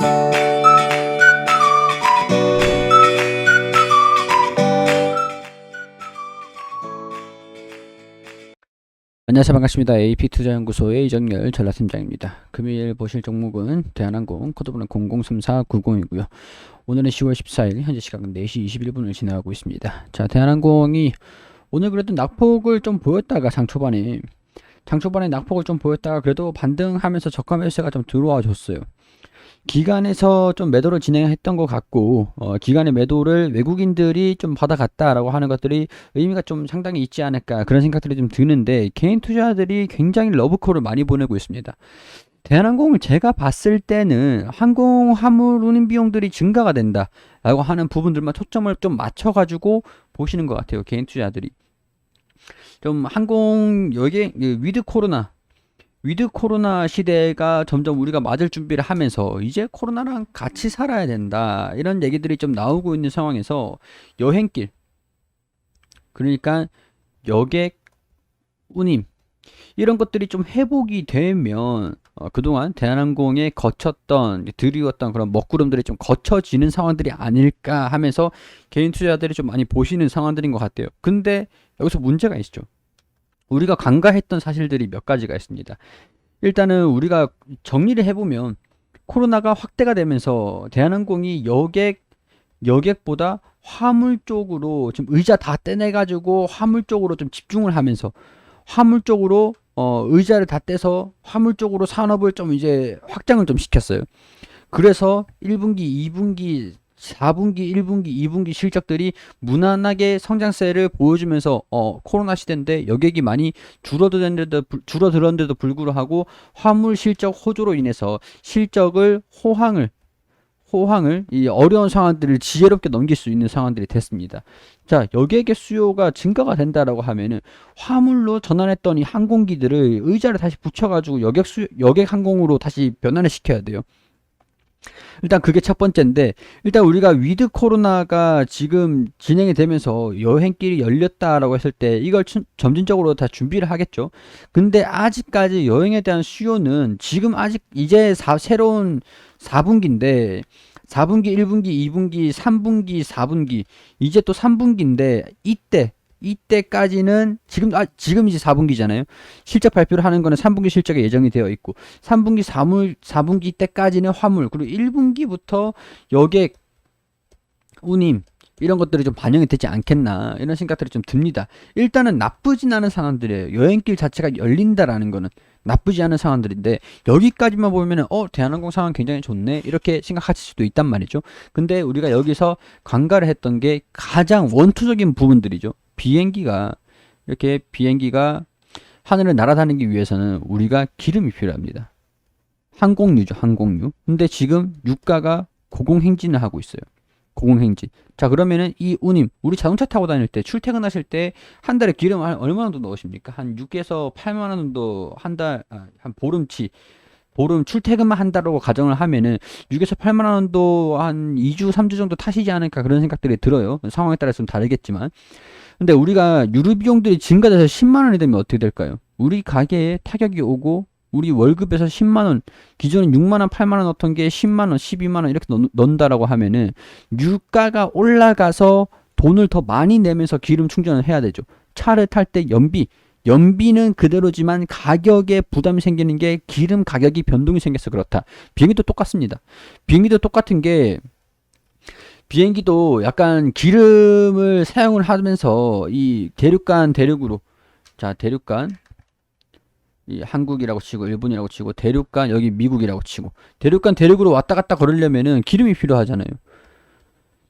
안녕하세요. 반갑습니다. AP투자연구소의 이정열 전략팀장입니다. 금요일 보실 종목은 대한항공 코드번호 003490이고요. 오늘은 10월 14일 현재 시각은 4시 21분을 지나가고 있습니다. 자 대한항공이 오늘 그래도 낙폭을 좀 보였다가 장 초반에 장 초반에 낙폭을 좀 보였다가 그래도 반등하면서 저가 매수세가 좀 들어와 줬어요 기간에서 좀 매도를 진행했던 것 같고 어, 기간의 매도를 외국인들이 좀 받아갔다라고 하는 것들이 의미가 좀 상당히 있지 않을까 그런 생각들이 좀 드는데 개인 투자들이 굉장히 러브콜을 많이 보내고 있습니다. 대한항공을 제가 봤을 때는 항공 화물 운임 비용들이 증가가 된다라고 하는 부분들만 초점을 좀 맞춰가지고 보시는 것 같아요 개인 투자들이 좀 항공 여기 위드 코로나 위드 코로나 시대가 점점 우리가 맞을 준비를 하면서 이제 코로나랑 같이 살아야 된다 이런 얘기들이 좀 나오고 있는 상황에서 여행길 그러니까 여객 운임 이런 것들이 좀 회복이 되면 어, 그동안 대한항공에 거쳤던 드리웠던 그런 먹구름들이 좀 거쳐지는 상황들이 아닐까 하면서 개인 투자들이 좀 많이 보시는 상황들인 것 같아요. 근데 여기서 문제가 있죠. 우리가 간과했던 사실들이 몇 가지가 있습니다. 일단은 우리가 정리를 해보면 코로나가 확대가 되면서 대한항공이 여객 여객보다 화물 쪽으로 좀 의자 다 떼내 가지고 화물 쪽으로 좀 집중을 하면서 화물 쪽으로 어, 의자를 다 떼서 화물 쪽으로 산업을 좀 이제 확장을 좀 시켰어요. 그래서 1분기, 2분기, 4분기, 1분기, 2분기 실적들이 무난하게 성장세를 보여주면서 어, 코로나 시대인데 여객이 많이 줄어들었는데도 불- 줄어들었는데도 불구하고 화물 실적 호조로 인해서 실적을 호황을 호황을 이 어려운 상황들을 지혜롭게 넘길 수 있는 상황들이 됐습니다. 자, 여객의 수요가 증가가 된다라고 하면은 화물로 전환했던 이 항공기들을 의자를 다시 붙여가지고 여객 수 여객 항공으로 다시 변환을 시켜야 돼요. 일단 그게 첫 번째인데 일단 우리가 위드 코로나가 지금 진행이 되면서 여행길이 열렸다라고 했을 때 이걸 춘- 점진적으로 다 준비를 하겠죠. 근데 아직까지 여행에 대한 수요는 지금 아직 이제 사- 새로운 4분기인데 4분기, 1분기, 2분기, 3분기, 4분기 이제 또 3분기인데 이때 이때까지는 지금 아 지금 이제 4분기잖아요. 실적 발표를 하는 거는 3분기 실적에 예정이 되어 있고 3분기 4물 4분기 때까지는 화물 그리고 1분기부터 여객 운임 이런 것들이 좀 반영이 되지 않겠나 이런 생각들이 좀 듭니다. 일단은 나쁘진 않은 상황들이에요. 여행길 자체가 열린다라는 거는 나쁘지 않은 상황들인데 여기까지만 보면은 어 대한항공 상황 굉장히 좋네 이렇게 생각하실 수도 있단 말이죠. 근데 우리가 여기서 관가를 했던 게 가장 원투적인 부분들이죠. 비행기가 이렇게 비행기가 하늘을 날아다니기 위해서는 우리가 기름이 필요합니다. 항공유죠, 항공유. 근데 지금 유가가 고공행진을 하고 있어요. 고공행진. 자, 그러면은 이 운임, 우리 자동차 타고 다닐 때, 출퇴근하실 때, 한 달에 기름 한 얼마 정도 넣으십니까? 한 6에서 8만 원 정도 한 달, 아, 한 보름치, 보름 출퇴근만 한다고 가정을 하면은 6에서 8만 원 정도 한 2주, 3주 정도 타시지 않을까 그런 생각들이 들어요. 상황에 따라서 좀 다르겠지만. 근데 우리가 유류 비용들이 증가돼서 10만 원이 되면 어떻게 될까요? 우리 가게에 타격이 오고 우리 월급에서 10만 원, 기존에 6만 원, 8만 원 넣던 게 10만 원, 12만 원 이렇게 넣, 넣는다라고 하면은 유가가 올라가서 돈을 더 많이 내면서 기름 충전을 해야 되죠. 차를 탈 때 연비, 연비는 그대로지만 가격에 부담이 생기는 게 기름 가격이 변동이 생겨서 그렇다. 비행기도 똑같습니다. 비행기도 똑같은 게 비행기도 약간 기름을 사용을 하면서 이 대륙간 대륙으로 자 대륙간 이 한국이라고 치고 일본이라고 치고 대륙간 여기 미국이라고 치고 대륙간 대륙으로 왔다 갔다 걸으려면은 기름이 필요하잖아요.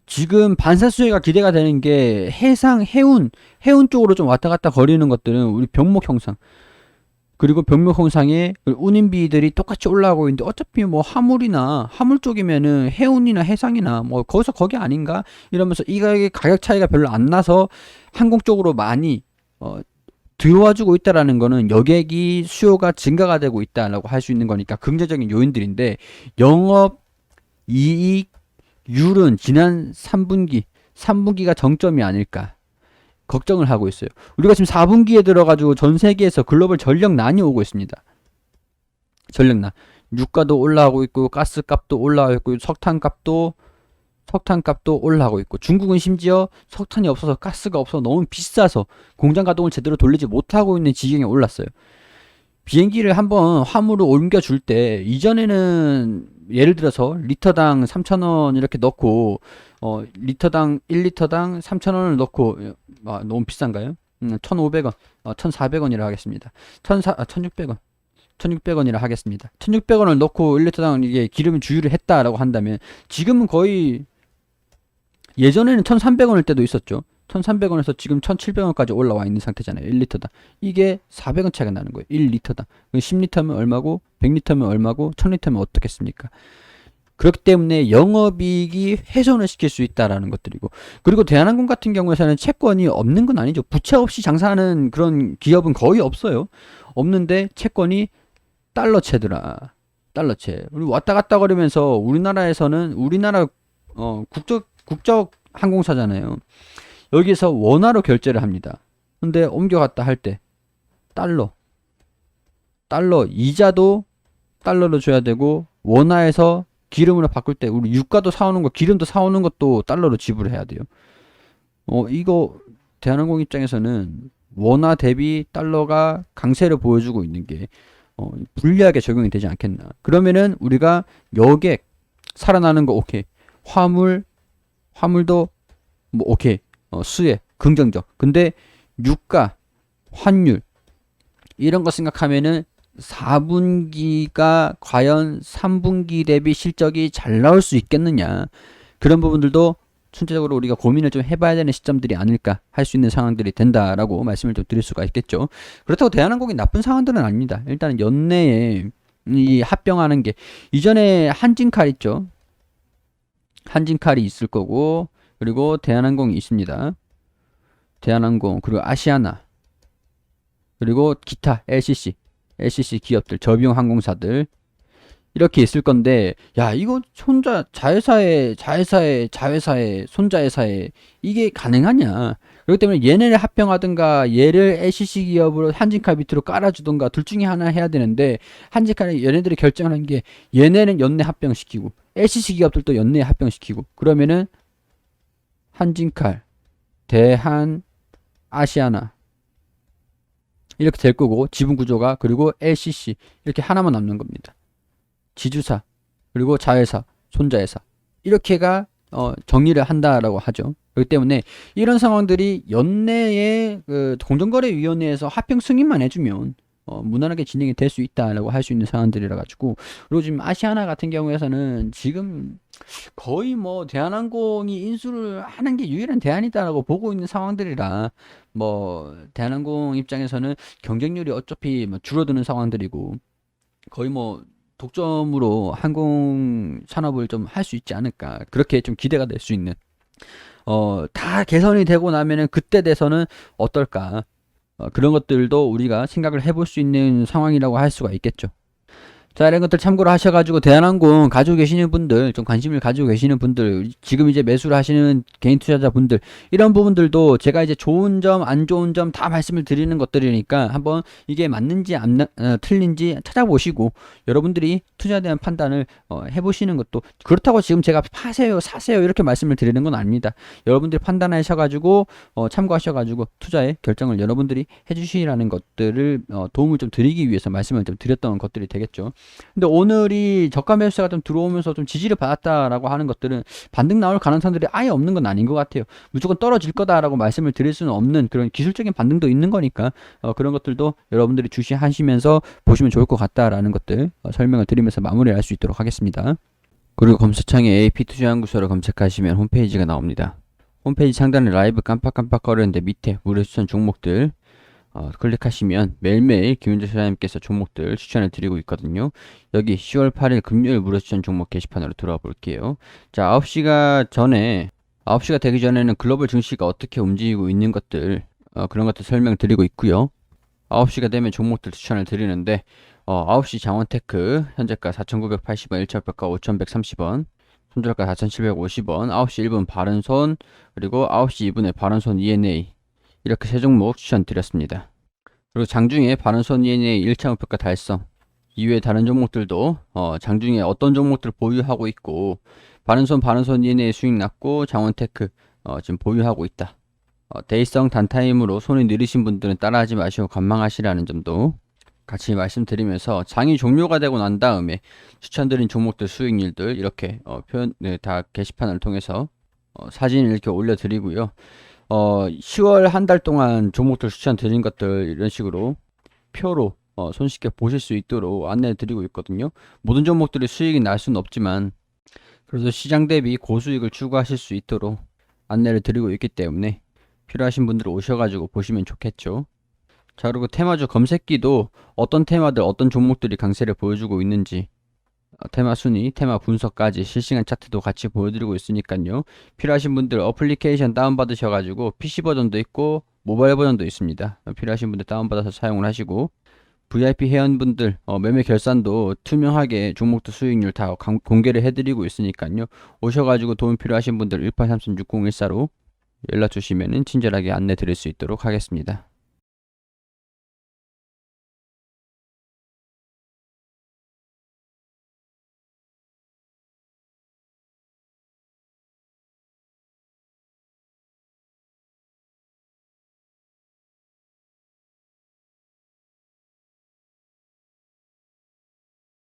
지금 반사수혜가 기대가 되는 게 해상 해운 해운 쪽으로 좀 왔다 갔다 거리는 것들은 우리 병목 형상. 그리고 병목 형상에 운임비들이 똑같이 올라가고 있는데 어차피 뭐 화물이나 화물 쪽이면은 해운이나 해상이나 뭐 거기서 거기 아닌가? 이러면서 이 가격의 가격 차이가 별로 안 나서 항공 쪽으로 많이 어 들어와주고 있다라는 거는 여객이 수요가 증가가 되고 있다라고 할 수 있는 거니까 긍정적인 요인들인데 영업 이익 률은 지난 3분기 3분기가 정점이 아닐까 걱정을 하고 있어요. 우리가 지금 4분기에 들어가지고 전 세계에서 글로벌 전력난이 오고 있습니다. 전력난. 유가도 올라가고 있고 가스 값도 올라가고 있고 석탄 값도 석탄 값도 올라가고 있고 중국은 심지어 석탄이 없어서 가스가 없어서 너무 비싸서 공장 가동을 제대로 돌리지 못하고 있는 지경에 올랐어요. 비행기를 한번 화물을 옮겨줄 때 이전에는 예를 들어서 리터당 3,000원 이렇게 넣고 어 리터당 1리터당 3,000원을 넣고 아 너무 비싼가요? 음, 1,500원, 어, 1,400원이라 하겠습니다. 1,400, 아, 1,600원. 1,600원이라 하겠습니다. 1,600원을 넣고 1리터당 이게 기름을 주유를 했다라고 한다면 지금은 거의 예전에는 1,300원일 때도 있었죠. 1,300원에서 지금 1,700원까지 올라와 있는 상태잖아요. 1리터당. 이게 400원 차이가 나는 거예요. 1리터당. 10리터면 얼마고 100리터면 얼마고 1000리터면 어떻겠습니까? 그렇기 때문에 영업이익이 훼손을 시킬 수 있다라는 것들이고 그리고 대한항공 같은 경우에는 채권이 없는 건 아니죠. 부채 없이 장사하는 그런 기업은 거의 없어요. 없는데 채권이 달러채더라. 달러채. 그리고 왔다 갔다 거리면서 우리나라에서는 우리나라 어 국적 국적 항공사잖아요. 여기서 원화로 결제를 합니다. 근데 옮겨갔다 할 때 달러 달러 이자도 달러로 줘야 되고 원화에서 기름으로 바꿀 때 우리 유가도 사오는 거 기름도 사오는 것도 달러로 지불해야 돼요. 어 이거 대한항공 입장에서는 원화 대비 달러가 강세를 보여주고 있는 게 어, 불리하게 적용이 되지 않겠나. 그러면은 우리가 여객 살아나는 거 오케이. 화물 화물도 뭐 오케이. 어, 수혜 긍정적. 근데 유가 환율 이런 거 생각하면은 4분기가 과연 3분기 대비 실적이 잘 나올 수 있겠느냐. 그런 부분들도 전체적으로 우리가 고민을 좀 해봐야 되는 시점들이 아닐까 할 수 있는 상황들이 된다라고 말씀을 좀 드릴 수가 있겠죠. 그렇다고 대한항공이 나쁜 상황들은 아닙니다. 일단은 연내에 이 합병하는 게 이전에 한진칼 있죠. 한진칼이 있을 거고 그리고 대한항공이 있습니다. 대한항공 그리고 아시아나 그리고 기타 LCC LCC 기업들 저비용 항공사들 이렇게 있을 건데 야 이거 혼자 자회사에 자회사에 자회사에 손자회사에 이게 가능하냐 그렇기 때문에 얘네를 합병하든가 얘를 LCC 기업으로 한진칼 밑으로 깔아주든가 둘 중에 하나 해야 되는데 한진칼이 얘네들이 결정하는 게 얘네는 연내 합병시키고 LCC 기업들도 연내 합병시키고 그러면은 한진칼 대한 아시아나 이렇게 될 거고 지분 구조가 그리고 LCC 이렇게 하나만 남는 겁니다. 지주사 그리고 자회사 손자회사 이렇게가 어, 정리를 한다라고 하죠. 그렇기 때문에 이런 상황들이 연내에 그 공정거래위원회에서 합병 승인만 해주면 어, 무난하게 진행이 될 수 있다라고 할 수 있는 상황들이라 가지고 그리고 지금 아시아나 같은 경우에서는 지금 거의 뭐 대한항공이 인수를 하는 게 유일한 대안이다라고 보고 있는 상황들이라 뭐 대한항공 입장에서는 경쟁률이 어차피 뭐 줄어드는 상황들이고 거의 뭐 독점으로 항공 산업을 좀 할 수 있지 않을까 그렇게 좀 기대가 될 수 있는 어 다 개선이 되고 나면은 그때 돼서는 어떨까 어, 그런 것들도 우리가 생각을 해볼 수 있는 상황이라고 할 수가 있겠죠. 자, 이런 것들 참고로 하셔가지고 대한항공 가지고 계시는 분들, 좀 관심을 가지고 계시는 분들, 지금 이제 매수를 하시는 개인 투자자 분들, 이런 부분들도 제가 이제 좋은 점, 안 좋은 점 다 말씀을 드리는 것들이니까 한번 이게 맞는지 안, 어, 틀린지 찾아보시고 여러분들이 투자에 대한 판단을 어, 해보시는 것도 그렇다고 지금 제가 파세요, 사세요 이렇게 말씀을 드리는 건 아닙니다. 여러분들이 판단하셔가지고 어, 참고하셔가지고 투자의 결정을 여러분들이 해주시라는 것들을 어, 도움을 좀 드리기 위해서 말씀을 좀 드렸던 것들이 되겠죠. 근데 오늘이 저가 매수세가 좀 들어오면서 좀 지지를 받았다라고 하는 것들은 반등 나올 가능성들이 아예 없는 건 아닌 것 같아요. 무조건 떨어질 거다라고 말씀을 드릴 수는 없는 그런 기술적인 반등도 있는 거니까 어, 그런 것들도 여러분들이 주시하시면서 보시면 좋을 것 같다라는 것들 어, 설명을 드리면서 마무리할 수 있도록 하겠습니다. 그리고 검색창에 AP 투자연구소를 검색하시면 홈페이지가 나옵니다. 홈페이지 상단에 라이브 깜빡깜빡 거리는데 밑에 무료 추천 종목들 어, 클릭하시면 매일매일 김윤재 소장님께서 종목들 추천을 드리고 있거든요. 여기 10월 8일 금요일 무료 추천 종목 게시판으로 들어와 볼게요. 자, 9시가 전에 9시가 되기 전에는 글로벌 증시가 어떻게 움직이고 있는 것들 어, 그런 것들 설명드리고 있고요. 9시가 되면 종목들 추천을 드리는데 어, 9시 장원테크 현재가 4,980원, 1차표가 5,130원, 손절가 4,750원, 9시 1분 바른손, 그리고 9시 2분에 바른손 ENA 이렇게 세 종목 추천드렸습니다. 그리고 장중에 바른손 ENA 1차 목표가 달성 이외에 다른 종목들도 어, 장중에 어떤 종목들 보유하고 있고 바른손 바른손 이내의 수익 났고 장원테크 어, 지금 보유하고 있다. 어, 데이성 단타임으로 손이 느리신 분들은 따라하지 마시고 관망하시라는 점도 같이 말씀드리면서 장이 종료가 되고 난 다음에 추천드린 종목들 수익률들 이렇게 어, 표현 네, 다 게시판을 통해서 어, 사진을 이렇게 올려드리고요. 어, 10월 한 달 동안 종목들 추천드린 것들 이런 식으로 표로 어, 손쉽게 보실 수 있도록 안내 드리고 있거든요. 모든 종목들이 수익이 날 수는 없지만 그래서 시장 대비 고수익을 추구하실 수 있도록 안내를 드리고 있기 때문에 필요하신 분들 오셔가지고 보시면 좋겠죠. 자 그리고 테마주 검색기도 어떤 테마들 어떤 종목들이 강세를 보여주고 있는지 어, 테마 순위, 테마 분석까지 실시간 차트도 같이 보여드리고 있으니까요. 필요하신 분들 어플리케이션 다운받으셔가지고 PC 버전도 있고 모바일 버전도 있습니다. 필요하신 분들 다운받아서 사용을 하시고 VIP 회원분들 어, 매매 결산도 투명하게 종목도 수익률 다 강- 공개를 해드리고 있으니까요. 오셔가지고 도움 필요하신 분들 18336014로 연락 주시면은 친절하게 안내 드릴 수 있도록 하겠습니다.